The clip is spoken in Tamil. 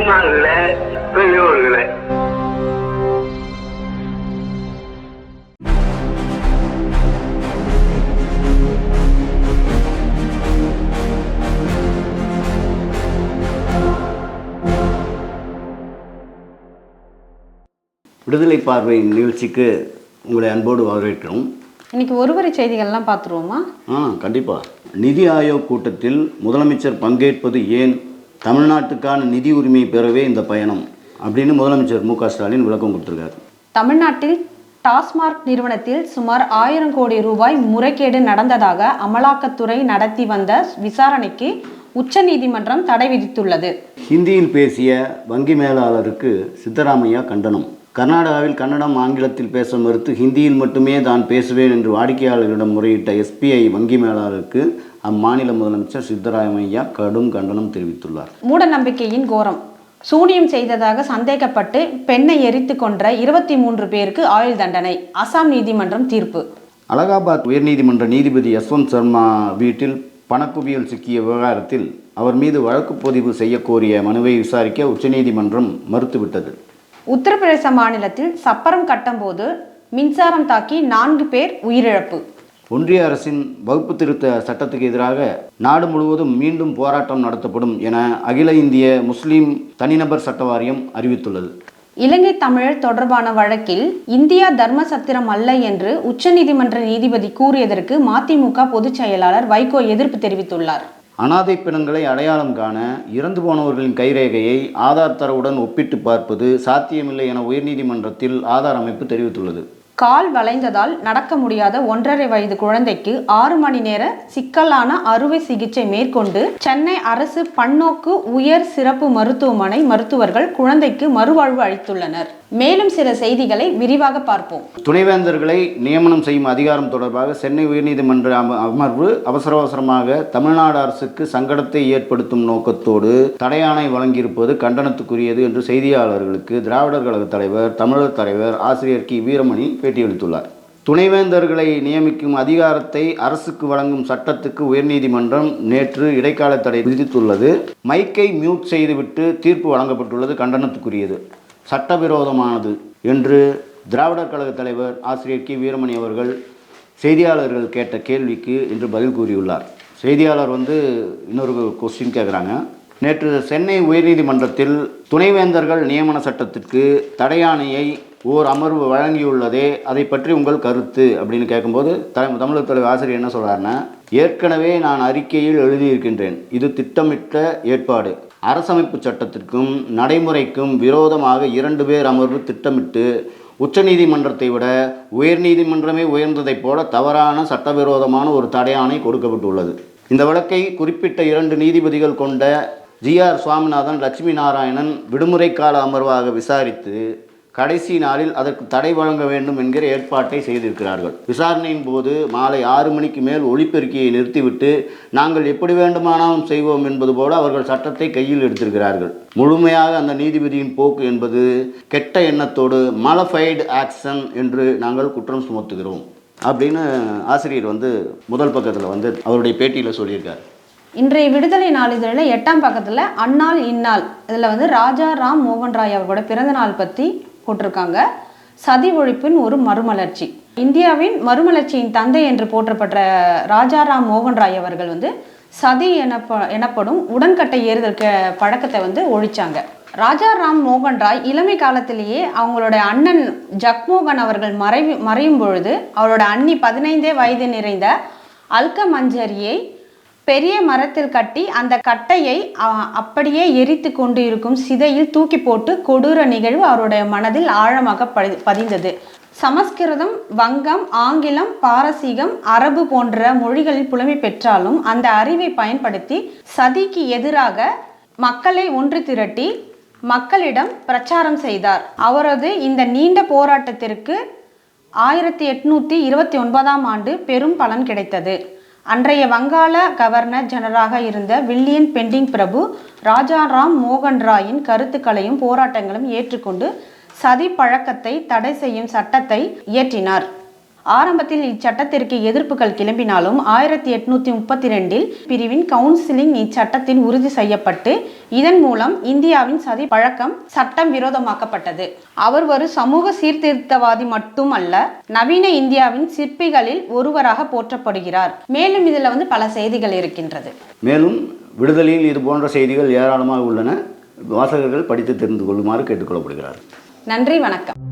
பெருமாள்ல பெரியோர்களே. விடுதலை பார்வை நிகழ்ச்சிக்கு உங்களை அன்போடு வரவேற்கிறோம். இன்னைக்கு ஒருவரி செய்திகள்லாம் பார்த்துருவோமா? ஆ கண்டிப்பாக நிதி ஆயோக் கூட்டத்தில் முதலமைச்சர் பங்கேற்பது ஏன் தமிழ்நாட்டுக்கான நிதி உரிமை பெறவே இந்த பயணம் அப்படின்னு முதலமைச்சர் மு க ஸ்டாலின் விளக்கம் கொடுத்துருக்காரு. தமிழ்நாட்டில் டாஸ்மார்க் நிறுவனத்தில் சுமார் ஆயிரம் கோடி ரூபாய் முறைகேடு நடந்ததாக அமலாக்கத்துறை நடத்தி வந்த விசாரணைக்கு உச்சநீதிமன்றம் தடை விதித்துள்ளது. ஹிந்தியில் பேசிய வங்கி மேலாளருக்கு சித்தராமையா கண்டனம். கர்நாடகாவில் கன்னடம் ஆங்கிலத்தில் பேச மறுத்து ஹிந்தியில் மட்டுமே தான் பேசுவேன் என்று வாடிக்கையாளர்களிடம் முறையிட்ட எஸ்பிஐ வங்கி மேலாளருக்கு அம்மாநில முதலமைச்சர் சித்தராமையா கடும் கண்டனம் தெரிவித்துள்ளார். மூட நம்பிக்கையின் கோரம். சூனியம் செய்ததாக சந்தேகப்பட்டு பெண்ணை எரித்து கொன்ற இருபத்தி மூன்று பேருக்கு ஆயுள் தண்டனை அசாம் நீதிமன்றம் தீர்ப்பு. அலகாபாத் உயர்நீதிமன்ற நீதிபதி யஸ்வந்த் சர்மா வீட்டில் பணக்குவியல் சிக்கிய விவகாரத்தில் அவர் மீது வழக்கு பதிவு செய்ய கோரிய மனுவை விசாரிக்க உச்சநீதிமன்றம் மறுத்துவிட்டது. உத்தரப்பிரதேச மாநிலத்தில் சப்பரம் கட்டும்போது மின்சாரம் தாக்கி நான்கு பேர் உயிரிழப்பு. ஒன்றிய அரசின் வகுப்பு திருத்த சட்டத்துக்கு எதிராக நாடு முழுவதும் மீண்டும் போராட்டம் நடத்தப்படும் என அகில இந்திய முஸ்லிம் தனிநபர் சட்ட வாரியம் அறிவித்துள்ளது. இலங்கை தமிழர் தொடர்பான வழக்கில் இந்தியா தர்ம சத்திரம் அல்ல என்று உச்சநீதிமன்ற நீதிபதி கூறியதற்கு மதிமுக பொதுச் செயலாளர் வைகோ எதிர்ப்பு தெரிவித்துள்ளார். அனாதை பிணங்களை அடையாளம் காண இறந்து போனவர்களின் கைரேகையை ஆதார் தரவுடன் ஒப்பிட்டு பார்ப்பது சாத்தியமில்லை என உயர்நீதிமன்றத்தில் ஆதார் அமைப்பு தெரிவித்துள்ளது. கால் வளைந்ததால் நடக்க முடியாத ஒன்றரை வயது குழந்தைக்கு ஆறு மணி நேர சிக்கலான அறுவை சிகிச்சை மேற்கொண்டு சென்னை அரசு பன்னோக்கு உயர் சிறப்பு மருத்துவமனை மருத்துவர்கள் குழந்தைக்கு மறுவாழ்வு அளித்துள்ளனர். மேலும் சில செய்திகளை விரிவாக பார்ப்போம். துணைவேந்தர்களை நியமனம் செய்யும் அதிகாரம் தொடர்பாக சென்னை உயர்நீதிமன்ற அம- அமர்வு அவசர அவசரமாக தமிழ்நாடு அரசுக்கு சங்கடத்தை ஏற்படுத்தும் நோக்கத்தோடு தடையாணை வழங்கியிருப்பது கண்டனத்துக்குரியது என்று செய்தியாளர்களுக்கு திராவிடர் கழக தலைவர் தமிழர் தலைவர் ஆசிரியர் கி. வீரமணி பேட்டியளித்துள்ளார் துணைவேந்தர்களை நியமிக்கும் அதிகாரத்தை அரசுக்கு வழங்கும் சட்டத்துக்கு உயர்நீதிமன்றம் நேற்று இடைக்கால தடை விதித்துள்ளது. மைக்கை மியூட் செய்துவிட்டு தீர்ப்பு வழங்கப்பட்டுள்ளது கண்டனத்துக்குரியது. சட்டவிரோதமானது என்று திராவிடர் கழக தலைவர் ஆசிரியர் கி. வீரமணி அவர்கள் செய்தியாளர்கள் கேட்ட கேள்விக்கு இன்று பதில் கூறியுள்ளார். செய்தியாளர் வந்து இன்னொரு கொஸ்டின் கேட்குறாங்க நேற்று சென்னை உயர்நீதிமன்றத்தில் துணைவேந்தர்கள் நியமன சட்டத்திற்கு தடையாணையை ஓர் அமர்வு வழங்கியுள்ளதே அதை பற்றி உங்கள் கருத்து அப்படின்னு கேட்கும்போது த தமிழர் தலைவர் ஆசிரியர் என்ன சொல்கிறாருன்னா ஏற்கனவே நான் அறிக்கையில் எழுதியிருக்கின்றேன். இது திட்டமிட்ட ஏற்பாடு. அரசமைப்பு சட்டத்திற்கும் நடைமுறைக்கும் விரோதமாக இரண்டு பேர் அமர்வு திட்டமிட்டு உச்சநீதிமன்றத்தை விட உயர்நீதிமன்றமே உயர்ந்ததைப் போல தவறான சட்டவிரோதமான ஒரு தடையாணை கொடுக்கப்பட்டுள்ளது. இந்த வழக்கை குறிப்பிட்ட இரண்டு நீதிபதிகள் கொண்ட ஜி ஆர் சுவாமிநாதன் லட்சுமி நாராயணன் விடுமுறை கால அமர்வாக விசாரித்து கடைசி நாளில் அதற்கு தடை வழங்க வேண்டும் என்கிற ஏற்பாட்டை செய்திருக்கிறார்கள். விசாரணையின் போது மாலை ஆறு மணிக்கு மேல் ஒளிப்பெருக்கியை நிறுத்திவிட்டு நாங்கள் எப்படி வேண்டுமானாலும் செய்வோம் என்பது போல அவர்கள் சட்டத்தை கையில் எடுத்திருக்கிறார்கள். முழுமையாக அந்த நீதிபதியின் போக்கு என்பது கெட்ட எண்ணத்தோடு மலஃபைடு ஆக்ஷன் என்று நாங்கள் குற்றம் சுமத்துகிறோம் அப்படின்னு ஆசிரியர் வந்து முதல் பக்கத்தில் வந்து அவருடைய பேட்டியில் சொல்லியிருக்கார். இன்றைய விடுதலை நாளிதழில் எட்டாம் பக்கத்தில் அன்னாள் இந்நாள் இதில் வந்து ராஜா ராம் மோகன் ராய் அவர்களோட பிறந்த நாள் பற்றி போட்டிருக்காங்க. சதி ஒழிப்பின் ஒரு மறுமலர்ச்சி. இந்தியாவின் மறுமலர்ச்சியின் தந்தை என்று போற்றப்பட்ட ராஜாராம் மோகன் ராய் அவர்கள் வந்து சதி எனப்ப எனப்படும் உடன்கட்டை ஏறுதல் பழக்கத்தை வந்து ஒழிச்சாங்க. ராஜாராம் மோகன் ராய் இளமை காலத்திலேயே அவங்களோட அண்ணன் ஜக்மோகன் அவர்கள் மறைவு மறையும் பொழுது அவரோட அண்ணி பதினைந்தே வயது நிறைந்த அல்க மஞ்சரியை பெரிய மரத்தில் கட்டி அந்த கட்டையை அப்படியே எரித்து கொண்டு இருக்கும் சிதையில் தூக்கி போட்டு கொடூர நிகழ்வு அவருடைய மனதில் ஆழமாக பதி- பதிந்தது. சமஸ்கிருதம் வங்கம் ஆங்கிலம் பாரசீகம் அரபு போன்ற மொழிகளில் புலமை பெற்றாலும் அந்த அறிவை பயன்படுத்தி சதிக்கு எதிராக மக்களை ஒன்று திரட்டி மக்களிடம் பிரச்சாரம் செய்தார். அவரது இந்த நீண்ட போராட்டத்திற்கு ஆயிரத்தி எட்நூத்தி இருபத்தி ஒன்பதாம் ஆண்டு பெரும் பலன் கிடைத்தது. அன்றைய வங்காள கவர்னர் ஜெனராக இருந்த வில்லியன் பெண்டிங் பிரபு ராஜாராம் மோகன் ராயின் கருத்துக்களையும் போராட்டங்களும் ஏற்றுக்கொண்டு சதி பழக்கத்தை தடை செய்யும் சட்டத்தை இயற்றினார். ஆரம்பத்தில் இச்சட்டத்திற்கு எதிர்ப்புகள் கிளம்பினாலும் ஆயிரத்தி எட்நூத்தி முப்பத்தி ரெண்டில் பிரிவின் கவுன்சிலிங் இச்சட்டத்தில் உறுதி செய்யப்பட்டு இதன் மூலம் இந்தியாவின் சதி பழக்கம் சட்டம் விரோதமாக்கப்பட்டது. அவர் ஒரு சமூக சீர்திருத்தவாதி மட்டுமல்ல நவீன இந்தியாவின் சிற்பிகளில் ஒருவராக போற்றப்படுகிறார். மேலும் இதில் வந்து பல செய்திகள் இருக்கின்றது. மேலும் விடுதலையில் இது போன்ற செய்திகள் ஏராளமாக உள்ளன. வாசகர்கள் படித்து தெரிந்து கொள்ளுமாறு கேட்டுக்கொள்ளப்படுகிறார். நன்றி வணக்கம்.